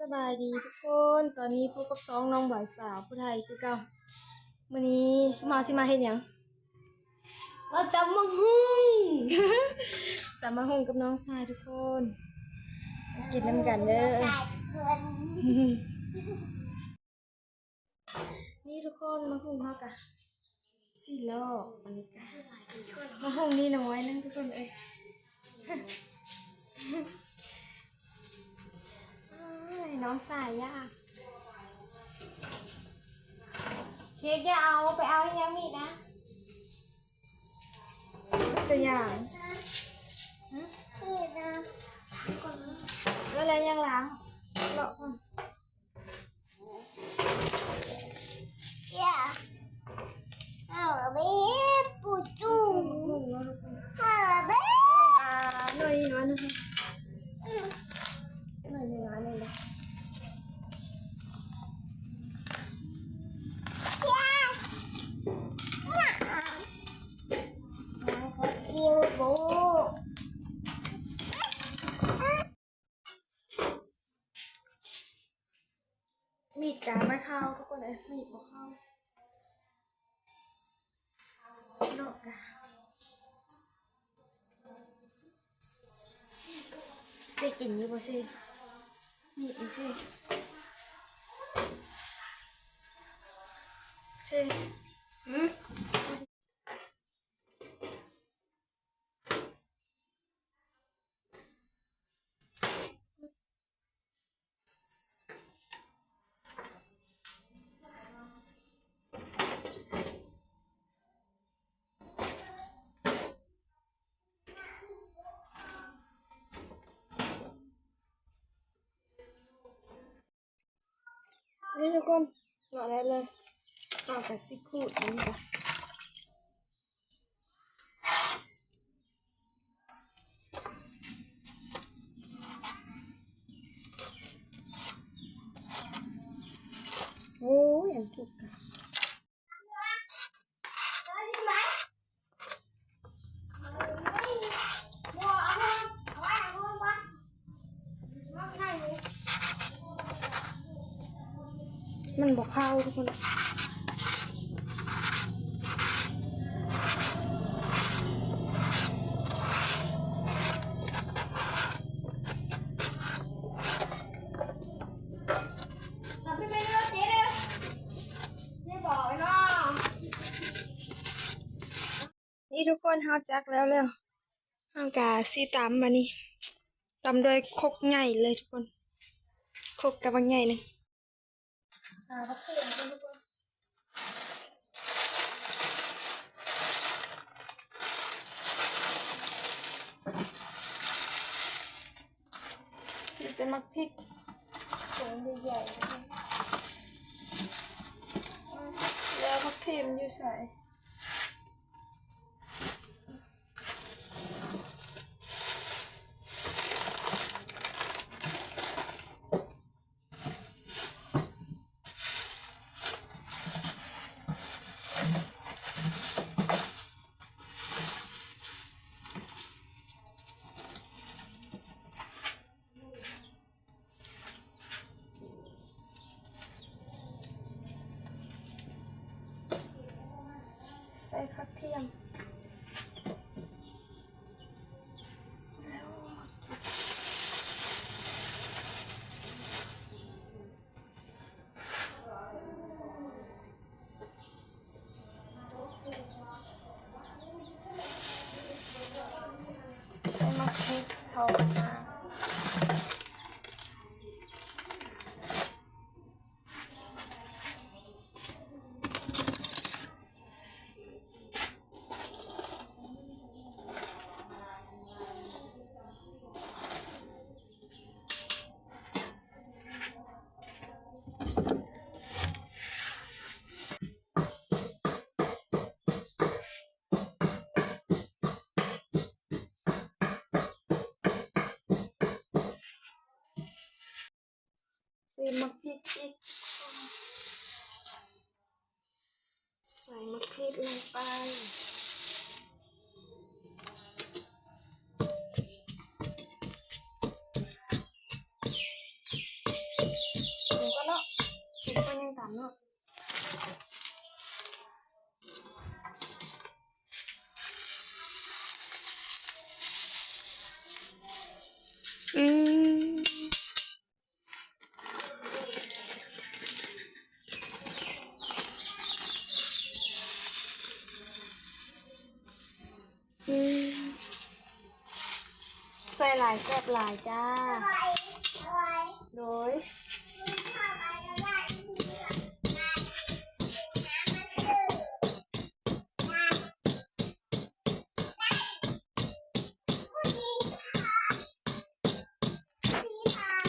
สบายดีทุกคน ตอนนี้พบกับสองน้องบ่ายสาวผู้ไทยคือเก่าวันนี้สิมาสิมาเฮ็ดหยังมาตำมังหุ้งแต่มาห้องกับน้องชายทุกคนมากินน้ำกันเด้อนี่ทุกคนมาห้องเฮากะสี่รอบอันนี้กะมาห้องนี่น้อยนะทุกคนเอ้ยอ้าย น้องสายยากเค้กอย่าเอาไปเอาให้ยังมีนะตัวอย่างแล้วอะไรยังล้างเลาะก่อน กินนี้บ่สิมีดนี่สิใช่อืม นี่ทุกคนหล่อได้เลยเอากับซิคูดนี่จ้ะโอ้ยอันทุกข์อะ มันบอกเข้าทุกคนนี่ทุกคนเฮาจักแล้วแล้วเฮากาซีตำมานี่ตำโดยครกใหญ่เลยทุกคนครกกับบางใหญ่หนึงอ่าพัก เที่ยงกันทุกคนนี่เป็นมักพริกถุงใหญ่ๆแล้วพักเทมอยู่ใส่ ส่มายแซ่บหลายจ้า โดย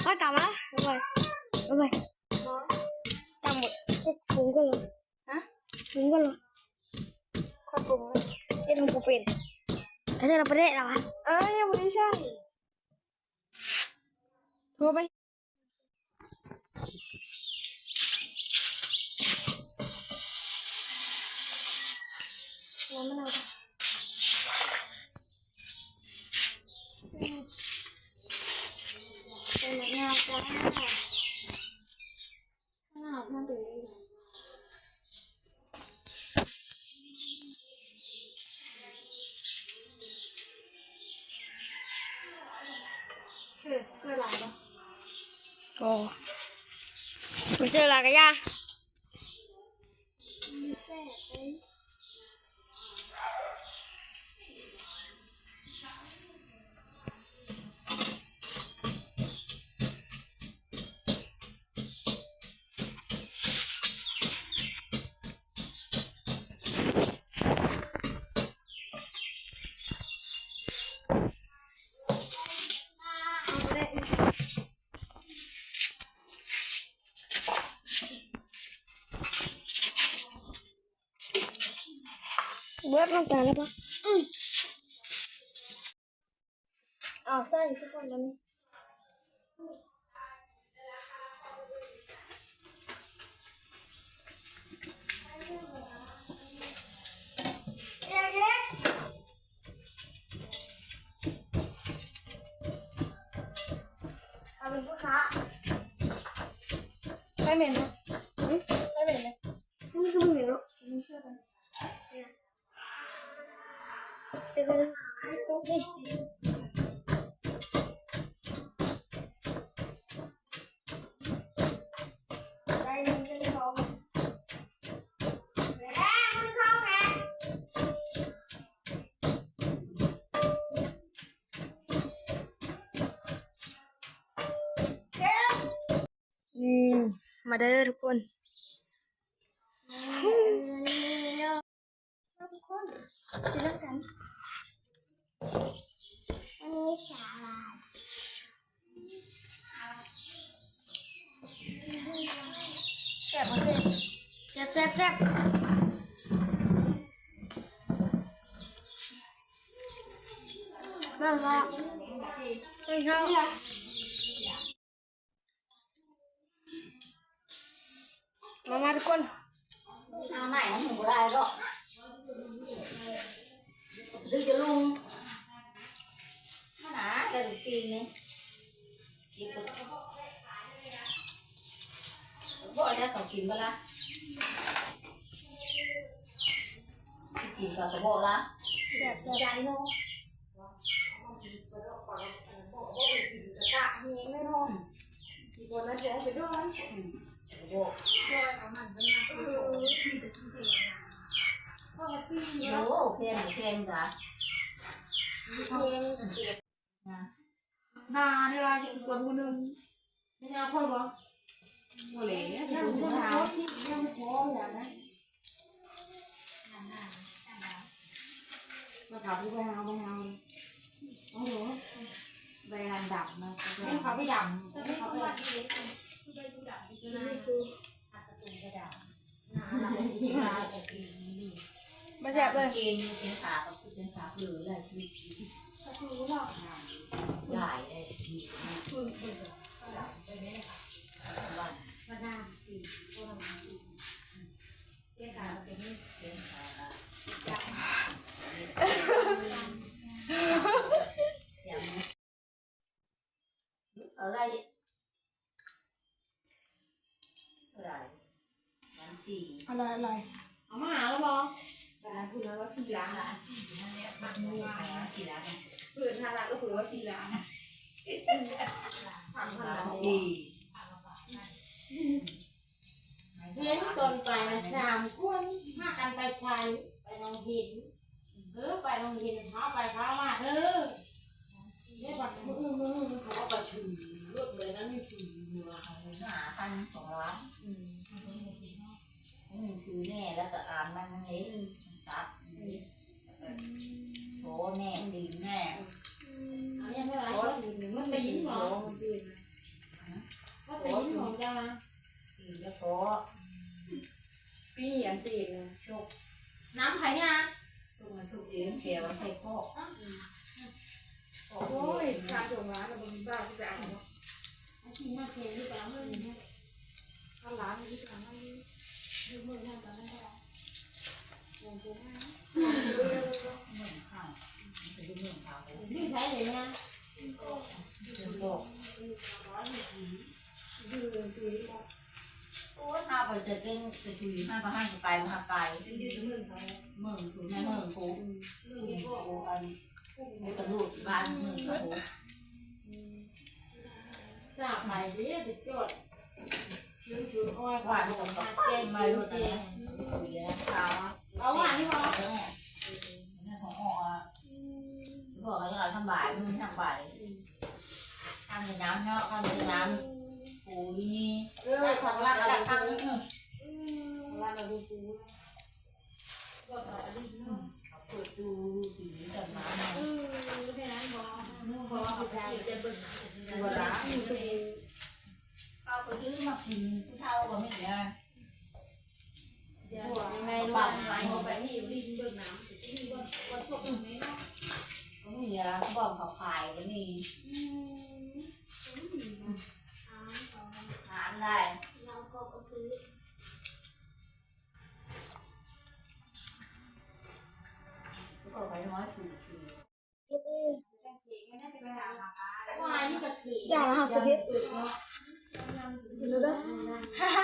พ่อกลับมาไปไปไปตามหมดเช็ดปรุงก็เลยฮะปรุงก็เลยข้าวปรุงเลยเอ็ดของกูเป็น ถ้าเราไปได้หรอวะเอ้ยยั งไม่ได้ใช่โทรไปน้ำ เบิร์ดลงตาแล้วปะอืมเอาใส่ทุกคนตอนนี้เอาเป็นผู้ค้าไปเหม็นไหมไปเหม็นไมาเด้อทุกคนทุกคนจะเลิกกันอันนี้สาลาแซ่บมาเซ่บแซ่บแซ่บแซ่บมามาเฮ้ยเขามามา ทุกคนเอาไหนมันหูได้หรอกดึงจะลุงมาหนาจะถึงปีนี้อีกตัวบ่ได้เขากินมาละกินกับตัวบ่ละแซ่บแซ่บใจเนาะกะเฮงไม่นอนอีกคนนั้นเดี๋ยวไปด้วยบ่พ่อแฮปปี้ โอ้เพียงเพียงจ้ะเพลงนาเนี่ยละอย่างส่วนคนหนึ่งไม่ใช่พ่อบอโมเลเนี่ยที่ดูเท้าที่ยังพออย่างนั้นมาถามกูไปหาไปหาโอ้โหใบหันดับมาให้เขาไปดับ ให้เขาไปดับนี่คือมาแซ่บเลยเกินเป็นขากับเป็นขาหรืออะไรที่ใหญ่เลยที่วันหน้าสี่เป็นขาเป็นเป็นขา อะไรอะไรเอามาหาแล้วบอวันนั้นคือว่าสี่ล้านล้านสี่นั่นแหละมันไม่ว่ากี่ล้านเกิดห้าล้านก็คือว่าสี่ล้านผักพันล้านสี่เลี้ยงตนไปนะสามคนมากันไปชายไปนองหินเออไปนองหินเท้าไปเท้ามาเออเนี่ยบัดมือมือมือเขาเอาไปชื่อรถเลยนะนี่ชื่อเมืองหาพันสองล้าน อืมคือแน่แล้วก็อ่านมันเล็กตัดโถแน่ดีแน่อันนี้เท่าไหร่มันไปยิงหมอมันไปยิงหมอจ้าดีแล้วโถปีอันตีเลยโชคน้ำไผ่เนี่ยทุกมันทุกเสียงเสียวใส่พ่อโอ้ยขาดส่งร้านเราบนบ้านที่ไปเอาไอ้ที่มาเทที่ไปเอาเงินเนี่ยเอาร้านที่ไปเอาเงินดูมือทำกั นได้วงกูให้เมืองข้าวจะดูเมืองข้าวนี่ใช้เลยนะดูโลกดูเลยตีโอ้ถ้าไปจะเก่งจะคุยห้าประห้าไกลมาไกลยืดมือเขามืองถูกแม่เมืองกูเมืองกูอันไม่กระลูกบ้านเมืองกูสาไผ่ดิติดจดยืดยืด อ้อยว่าลูกกับเก่งมาลูกนะคุยนะข้าวเอาว่านี่พอเออนี่ของอะบอกให้เราทำบ่ายมันทำบ่ายทำในน้ำเนาะทำในน้ำปูนี่เออของรักตัอะไรกตัตั้งงรักอะไรกูก็ต่อดีเปิดดูสีกับน้ำเออแค่นั้นพอพอเอาไปจะเบิ่งตัวละเอาไปซื้อมากินผู้เฒ่าก็ไม่ได้ยังไงรู้ไหมพอไปนี่รีบเบิ่งน้ำที่วันวันชกตรงนี้เนาะก็มีอะไรเขาบอกเขาขายก็มีหารได้เราก็คือก็ขายน้อยถูกถูกวายนี่ก็ขี่อย่ามาหาสกิปดูเด้อฮ่าฮ่า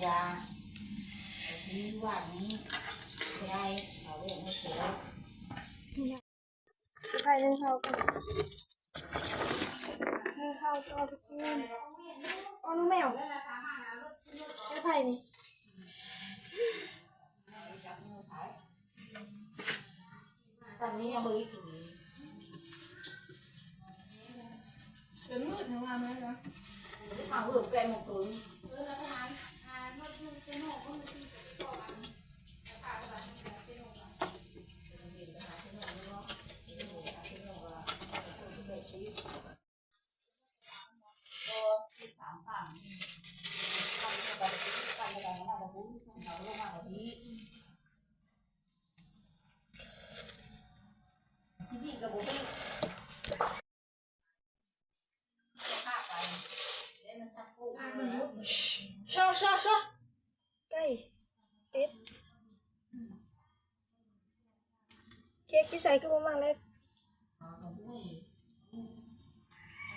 เมื่อยาที่วันนี้ยายเขาเรียกไม่เสียใครนึ่งข้ากันนึ่งข้าวก็เอาไปกินอ๋อน้องแมวไม่ไผ่นี่ตอนนี้ยังไม่ถึงเป็นมืดทั้งวันไหมคะทางเรื่องแกหมกตุ๋น สามฝั่งฝั่งจะไปฝั่งจะไปมันอาจจะพุ่ง เขาลงมาแบบนี้ที่นี่กับบุ้งชอชอชอไก่เป็ดเค้กที่ใส่ก็ประมาณเลย อ๋อของบุ้ง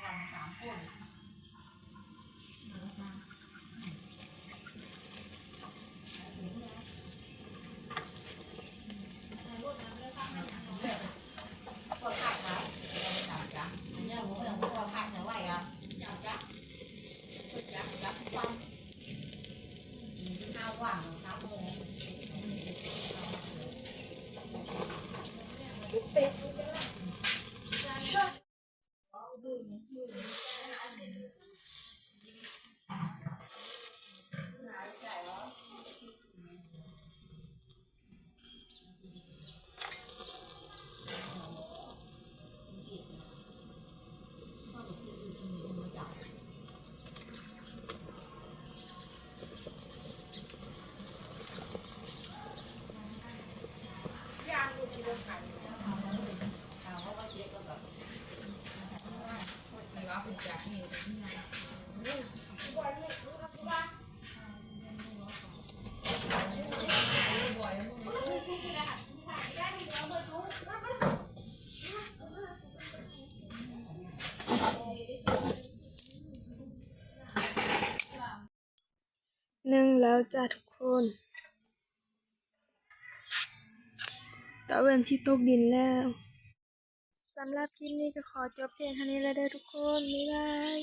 วันสามคน ก็ขาดแล้วจับจับเนี่ยผมยังบอกว่าขาดแต่ว่าอะจับจับจับจับความข้าวว่างครับเลย เป็ดชอ ข้าวเขาก็เช็ดก็แบบ เราเป็นจากนี่ที่ไหน เแล้วจ้าทุกคนตะเวนที่ตกดินแล้วสำหรับคลิปนี้ก็ขอจบเพียงเท่านี้แล้วเด้อทุกคนบ๊ายบาย